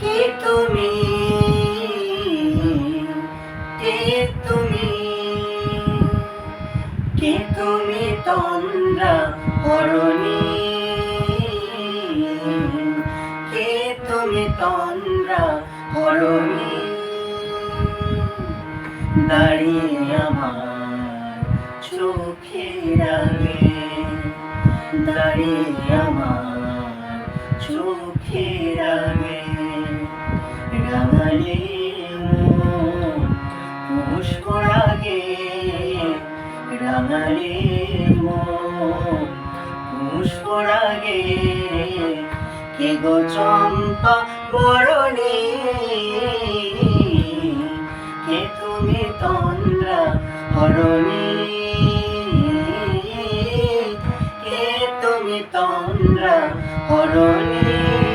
কে তুমি? কে তুমি? কে তুমি তন্দ্রা হরণী? কে তুমি তন্দ্রা হরণী? দাঁড়িয়ে আমার চোখের আগে, দাঁড়িয়ে আমার চোখের আগে। রাঙালে পুষ্পর আগে রাঙালে পুষ্পর আগে কে গো চম্পা বরণে? কে তুমি তন্দ্রা হরণী? কে তুমি তন্দ্রা হরণী?